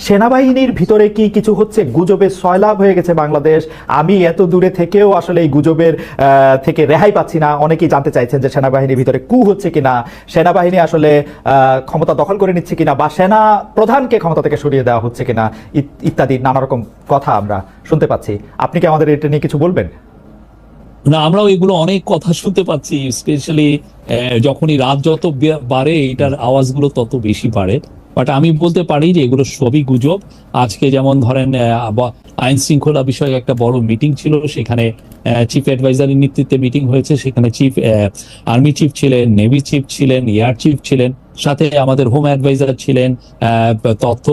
সেনাবাহিনীর ভিতরে কি কিছু হচ্ছে? গুজবের সয়লাভ হয়ে গেছে বাংলাদেশ। আমি এত দূরে থেকেও আসলে এই গুজবের থেকে রেহাই পাচ্ছি না। অনেকেই জানতে চাইছেন যে সেনাবাহিনীর ভিতরে কু হচ্ছে কিনা? সেনাবাহিনী আসলে ক্ষমতা দখল করে নিচ্ছে কিনা? বা সেনা প্রধানকে ক্ষমতা থেকে সরিয়ে দেওয়া হচ্ছে কিনা? ইত- ইত্যাদি নানা রকম কথা আমরা শুনতে পাচ্ছি। আপনি কি আমাদের এটা নিয়ে কিছু বলবেন? না, আমরাও এগুলো অনেক কথা শুনতে পাচ্ছি, স্পেশালি যখনই রাত যত বাড়ে এটার আওয়াজগুলো তত বেশি বাড়ে। বাট আমি বলতে পারি যে এগুলো সবই গুজব। আজকে যেমন ধরেন আইন শৃঙ্খলা বিষয়ে একটা বড় মিটিং ছিল, সেখানে চিফ অ্যাডভাইজারের নেতৃত্বে মিটিং হয়েছে। সেখানে চিফ আর্মি চিফ ছিলেন নেভি চিফ ছিলেন এয়ার চিফ ছিলেন, সাথে আমাদের হোম অ্যাডভাইজার ছিলেন তথ্য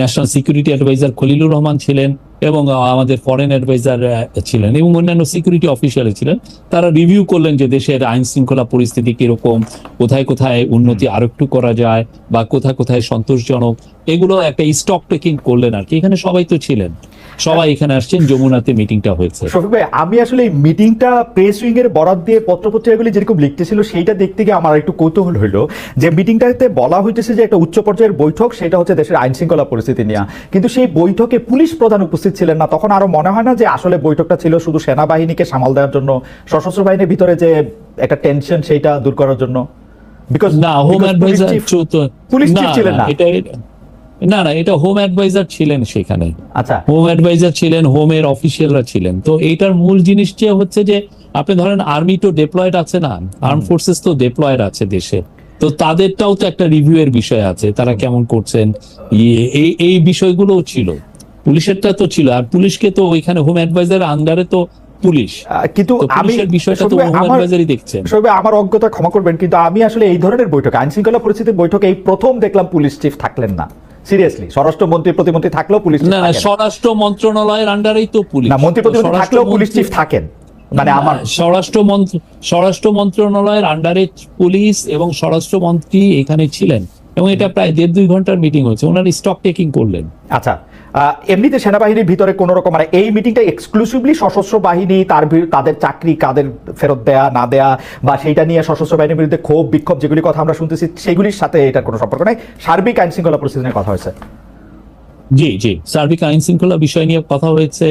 national security adviser Khalilur Rahman ছিলেন। এবং আমাদের ফরেন অ্যাডভাইজার ছিলেন এবং অন্যান্য সিকিউরিটি অফিসিয়াল ছিলেন। তারা রিভিউ করলেন যে দেশের আইন শৃঙ্খলা পরিস্থিতি কীরকম কোথায় কোথায় উন্নতি আরও একটু করা যায় বা কোথায় কোথায় সন্তোষজনক এগুলো একটা স্টক টেকিং করলেন আর কি। এখানে সবাই তো ছিলেন। সবাই এখানে আসছেন যমুনাতে মিটিংটা হয়েছে। শফিক ভাই আমি আসলে এই মিটিংটা প্রেস উইং এর বরাদ দিয়ে পত্রপত্রিকাগুলি যেরকম লিখতেছিল সেইটা দেখতে গিয়ে আমার একটু কৌতূহল হলো যে মিটিংটাতে বলা হইতেছে যে একটা উচ্চ পর্যায়ের বৈঠক সেটা হচ্ছে দেশের আইন শৃঙ্খলা পরিস্থিতি নিয়ে। কিন্তু সেই বৈঠকে পুলিশ প্রধান উপস্থিত ছিলেন না। তখন আরও মনে হয় না যে আসলে বৈঠকটা ছিল শুধু সেনাবাহিনীকে সামাল দেওয়ার জন্য সশস্ত্র বাহিনীর ভিতরে যে একটা টেনশন সেইটা দূর করার জন্য? বিকজ না হোম অ্যাডভাইজার পুলিশ চিফ ছিলেন না। এটা না না এটা হোম অ্যাডভাইজার ছিলেন সেখানে। আচ্ছা। হোম অ্যাডভাইজার ছিলেন হোমের অফিসিয়ালরা ছিলেন। তো এইটার মূল জিনিস যে হচ্ছে যে আপনি ধরেন আর্মি তো ডেপ্লয়েড আছে না আর্ম ফোর্সেস তো ডেপ্লয়েড আছে দেশে। তো তাদেরটাও তো একটা রিভিউ এর বিষয় আছে তারা কেমন করছেন ইয়ে, এই এই বিষয়গুলোও ছিল। পুলিশেরটা তো ছিল আর পুলিশকে তো ওইখানে হোম অ্যাডভাইজার আন্ডারে তো পুলিশ। কিন্তু আমি বিষয়টা তো হোম অ্যাডভাইজারই দেখছেন। সবে আমার অজ্ঞতা ক্ষমা করবেন কিন্তু আমি আসলে এই ধরনের বৈঠক আইন শৃঙ্খলা পরিস্থিতির বৈঠকে এই প্রথম দেখলাম পুলিশ চিফ থাকলেন না। সিরিয়াসলি স্বরাষ্ট্রমন্ত্রী প্রতিমন্ত্রী থাকলেও পুলিশ না স্বরাষ্ট্র মন্ত্রণালয়ের আন্ডারেই তো পুলিশ। না মন্ত্রী প্রতিমন্ত্রী স্বরাষ্ট্র থাকলেও পুলিশ চিফ থাকেন। মানে আমার স্বরাষ্ট্র মন্ত্র স্বরাষ্ট্র মন্ত্রণালয়ের আন্ডারে পুলিশ এবং স্বরাষ্ট্র মন্ত্রী এখানে ছিলেন। এবং এটা প্রায় দেড় দুই ঘণ্টার মিটিং হয়েছে। ওনারা স্টক টেকিং করলেন। আচ্ছা এমনিতে সেনাবাহিনীর ভিতরে কোনো রকম মানে এই মিটিংটা এক্সক্লুসিভলি সশস্ত্র বাহিনী, তার তাদের চাকরি কাদের ফেরত দেয়া, না দেয়া, বা সেইটা নিয়ে সশস্ত্র বাহিনীর বিরুদ্ধে ক্ষোভ, বিক্ষোভ যেগুলি কথা আমরা শুনতেছি, সেগুলির সাথে এটার কোনো সম্পর্ক নাই। সার্বিক আইন শৃঙ্খলা পরিস্থিতি নিয়ে কথা হয়েছে। জি জি। সার্বিক আইন শৃঙ্খলা বিষয় নিয়ে কথা হয়েছে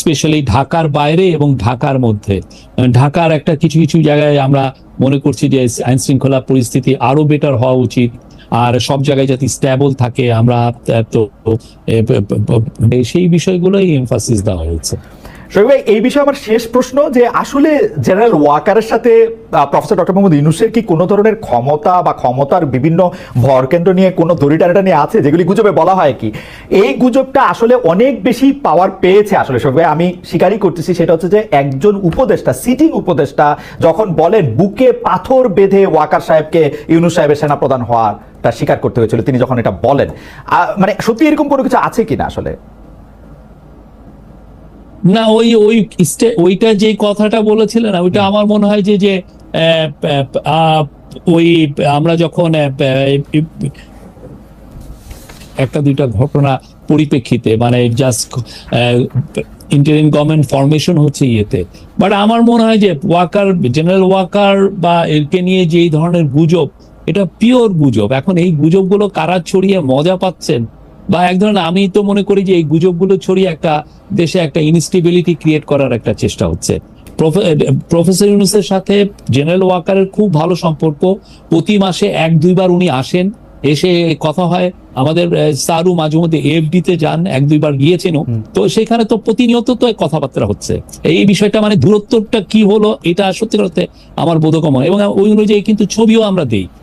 স্পেশালি ঢাকার বাইরে এবং ঢাকার মধ্যে। ঢাকার একটা কিছু কিছু জায়গায় আমরা মনে করছি যে আইন শৃঙ্খলা পরিস্থিতি আরও বেটার হওয়া উচিত। আর সব জায়গায় যাতে স্ট্যাবল থাকে, আমরা তো সেই বিষয়গুলোই এমফাসিস দেওয়া হয়েছে। ভাই, এই বিষয়ে আমার শেষ প্রশ্ন যে, আসলে জেনারেল ওয়াকারের সাথে প্রফেসর ডক্টর মোহাম্মদ ইউনুসের কি কোনো ধরনের ক্ষমতা বা ক্ষমতার বিভিন্ন ভরকেন্দ্র নিয়ে কোনো দড়িটানাটা নিয়ে আছে, যেগুলি গুজবে বলা হয় কি? এই গুজবটা আসলে অনেক বেশি পাওয়ার পেয়েছে আসলে শোয়েব ভাই। আমি স্বীকারই করতেছি, সেটা হচ্ছে যে, একজন উপদেষ্টা সিটিং উপদেষ্টা, যখন বলেন, বুকে পাথর বেঁধে ওয়াকার সাহেবকে ইউনুস সাহেবের সেনা সেনাপ্রধান হওয়ার। তা স্বীকার করতে হয়েছিল তিনি যখন এটা বলেন মানে সত্যি এরকম কোনো কিছু আছে কিনা আসলে? না ওই ওই ওইটা যে কথাটা বলেছিলেন ওইটা আমার মনে হয় যে যে ওই আমরা যখন একটা দুইটা ঘটনা পরিপ্রেক্ষিতে মানে জাস্ট ইন্টারিম গভর্নমেন্ট ফরমেশন হচ্ছে ইয়েতে বাট আমার মনে হয় যে ওয়াকার জেনারেল ওয়াকার বা এরকে নিয়ে যে এই ধরনের গুজব এটা পিওর গুজব। এখন এই গুজবগুলো কারা ছড়িয়ে মজা পাচ্ছেন? বা এক ধরনের আমি তো মনে করি যে এই গুজবগুলো ছড়িয়ে একটা দেশে একটা ইনস্টেবিলিটি ক্রিয়েট করার একটা চেষ্টা হচ্ছে। প্রফেসর ইউনুসের সাথে জেনারেল ওয়াকারের খুব ভালো সম্পর্ক। প্রতি মাসে এক দুইবার উনি আসেন এসে কথা হয়। আমাদের সারু মাঝে মধ্যে এফডি তে যান এক দুইবার গিয়েছেন তো সেখানে তো প্রতিনিয়ত তো কথাবার্তা হচ্ছে। এই বিষয়টা মানে দূরত্বটা কি হলো এটা সত্যি করতে আমার বোধগম্য এবং ওই অনুযায়ী কিন্তু ছবিও আমরা দেই।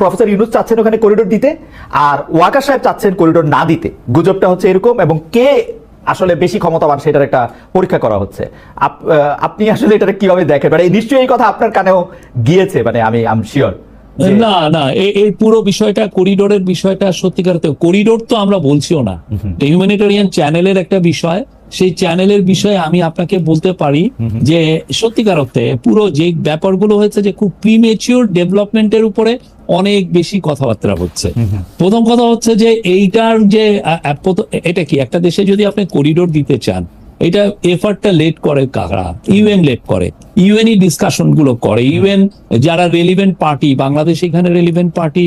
প্রফেসর ইউনুস চাচ্ছেন ওখানে করিডোর দিতে আর ওয়াকা সাহেব চাচ্ছেন করিডোর না দিতে। গুজবটা হচ্ছে এরকম এবং কে আসলে বেশি ক্ষমতাবান সেটার একটা পরীক্ষা করা হচ্ছে। আপনি আসলে এটা কীভাবে দেখেন? মানে নিশ্চয়ই এই কথা আপনার কানেও গিয়েছে মানে আমি আম শিওর না না এই পুরো বিষয়টা করিডোরের বিষয়টা সত্যিকার করিডোর তো আমরা বলছিও না। হিউম্যানিটেরিয়ান চ্যানেলের একটা বিষয় সেই চ্যানেলের বিষয়ে আমি আপনাকে বলতে পারি যে সত্যিকার অর্থে পুরো যে ব্যাপারগুলো হয়েছে যে খুব প্রিমেচিওর ডেভেলপমেন্টের উপরে অনেক বেশি কথাবার্তা হচ্ছে। প্রথম কথা হচ্ছে যে এইটার যে এটা কি? একটা দেশে যদি আপনি করিডোর দিতে চান এটা এফার্টটা লেট করে কারা? ইউএন লেট করে। ইউএনই ডিসকাশনগুলো করে। ইউএন যারা রেলিভেন্ট পার্টি বাংলাদেশ এখানে রেলিভেন্ট পার্টি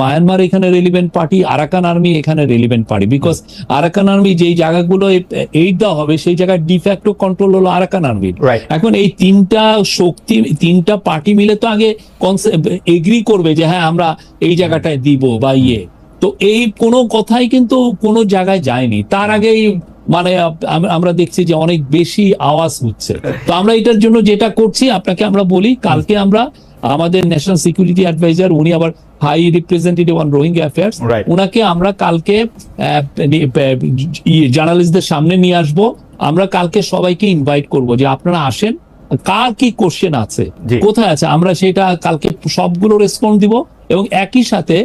মায়ানমার এখানে রেলিভেন্ট পার্টি আরাকান আর্মি এখানে relevant party because Arakan army যেই জায়গাগুলো এইড দেওয়া হবে সেই জায়গায় ডিফ্যাক্টো কন্ট্রোল হলো আরাকান আর্মি. এখন এই তিনটা শক্তি তিনটা পার্টি মিলে তো আগে এগ্রি করবে যে হ্যাঁ আমরা এই জায়গাটায় দিব বা ইয়ে। তো এই কোনো কথাই কিন্তু কোনো জায়গায় যায়নি। তার আগেই মানে আমরা দেখছি যে অনেক বেশি আওয়াজ হচ্ছে। তো আমরা এটার জন্য যেটা করছি আপনাকে আমরা বলি কালকে আমরা আমাদের ন্যাশনাল সিকিউরিটি অ্যাডভাইজার উনি আবার high representative on Rohingya affairs. ওনাকে আমরা কালকে জার্নালিস্টদের সামনে নিয়ে আসব। আমরা কালকে সবাইকে ইনভাইট করব যে আপনারা আসেন কার কি কোশ্চেন আছে কোথায় আছে আমরা সেটা কালকে সবগুলো রেসপন্স দিব এবং একই সাথে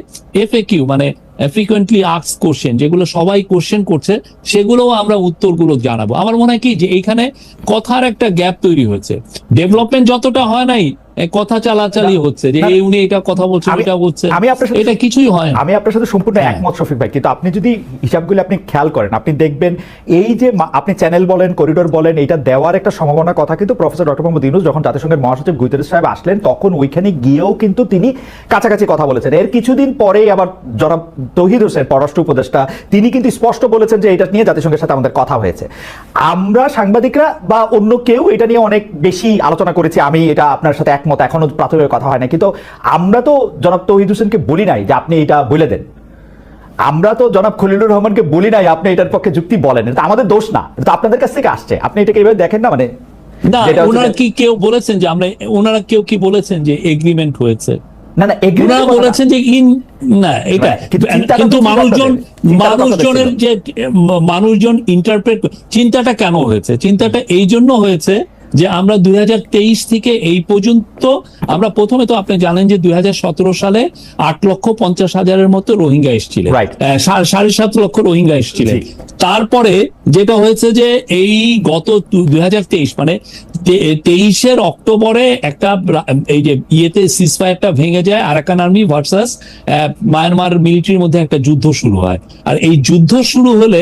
এফএকিউ মানে ফ্রিকোয়েন্টলি আক্স কোশ্চেন যেগুলো সবাই কোশ্চেন করছে, সেগুলোও আমরা উত্তরগুলো জানাব। আমার মনে হয় কি যে এইখানে কথার একটা গ্যাপ তৈরি হয়েছে। ডেভেলপমেন্ট যতটা হয় নাই কথা চালাচালি হচ্ছে যে উনি এটা কথা বলছেন আমি- এটা বলছে আমি আপনার সাথে- এটা কিছুই হয় আমি আপনার সাথে সম্পূর্ণ হ্যাঁ। একমত শফিক ভাই। কিন্তু আপনি যদি হিসাবগুলো আপনি খেয়াল করেন আপনি দেখবেন এই যে আপনি চ্যানেল বলেন করিডোর বলেন এটা দেওয়ার একটা সম্ভাবনার কথা কিন্তু প্রফেসর ডক্টর মোহাম্মদ ইউনুস যখন জাতিসংঘের মহাসচিব গুইতেরেস সাহেব আসলেন তখন ওইখানে গিয়েও কিন্তু তিনি কাছাকাছি কথা বলেছেন। এর কিছুদিন পরেই আবার জনাব তহিদ হোসেন পররাষ্ট্র উপদেষ্টা তিনি কিন্তু স্পষ্ট বলেছেন যে এটা নিয়ে জাতিসংঘের সাথে আমাদের কথা হয়েছে। আমরা সাংবাদিকরা বা অন্য কেউ এটা নিয়ে অনেক বেশি আলোচনা করেছি আমি এটা আপনার সাথে একমত এখনও প্রাথমিক কথা হয় না কিন্তু আমরা তো জনাব তহিদ হোসেনকে বলি নাই যে আপনি এটা বলে দেন। আমরা তো জনাব খলিলুর রহমানকে বলি নাই আপনি এটার পক্ষে যুক্তি বলেন। এটা আমাদের দোষ না এটা তো আপনাদের কাছ থেকে আসছে। আপনি এটাকে এভাবে দেখেন না মানে? না ওনারা কি কেউ বলেছেন যে আমরা ওনারা কেউ কি বলেছেন যে এগ্রিমেন্ট হয়েছে? না না না। বলেছেন যে ইন না এটা কিন্তু মানুষজন মানুষজনের যে মানুষজন ইন্টারপ্রেট চিন্তাটা কেন হয়েছে? চিন্তাটা এই জন্য হয়েছে যে আমরা দুই থেকে এই পর্যন্ত আমরা প্রথমে তো আপনি জানেন যে দুই হাজার সতেরো সালে আট লক্ষ পঞ্চাশ হাজারের মতো রোহিঙ্গা এসেছিলেন. সাড়ে সাত লক্ষ রোহিঙ্গা এসেছিলেন। তারপরে যেটা হয়েছে যে এই গত দুই হাজার তেইশ মানে তেইশের অক্টোবরে একটা এই যে ইয়েতে সিসফায়ারটা ভেঙে যায় আরাকান আর্মি ভার্সাস মায়ানমার মিলিটারির মধ্যে একটা যুদ্ধ শুরু হয়। আর এই যুদ্ধ শুরু হলে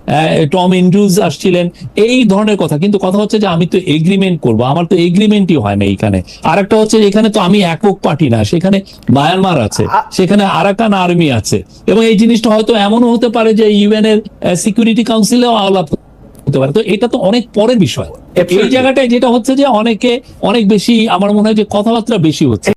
টম এন্ড্রুজ আসছিলেন এই ধরনের কথা। কিন্তু কথা হচ্ছে যে আমি তো এগ্রিমেন্ট করব আমার তো এগ্রিমেন্টই হয় না এখানে আর একটা হচ্ছে এখানে তো আমি একক পার্টি না সেখানে মায়ানমার আছে সেখানে আরাকান আর্মি আছে। এবং এই জিনিসটা হয়তো এমনও হতে পারে যে ইউএন এর সিকিউরিটি কাউন্সিলেও আলাপ হতে পারে। তো এটা তো অনেক পরের বিষয়। এই জায়গাটায় যেটা হচ্ছে যে অনেকে অনেক বেশি আমার মনে হয় যে কথাবার্তা বেশি হচ্ছে।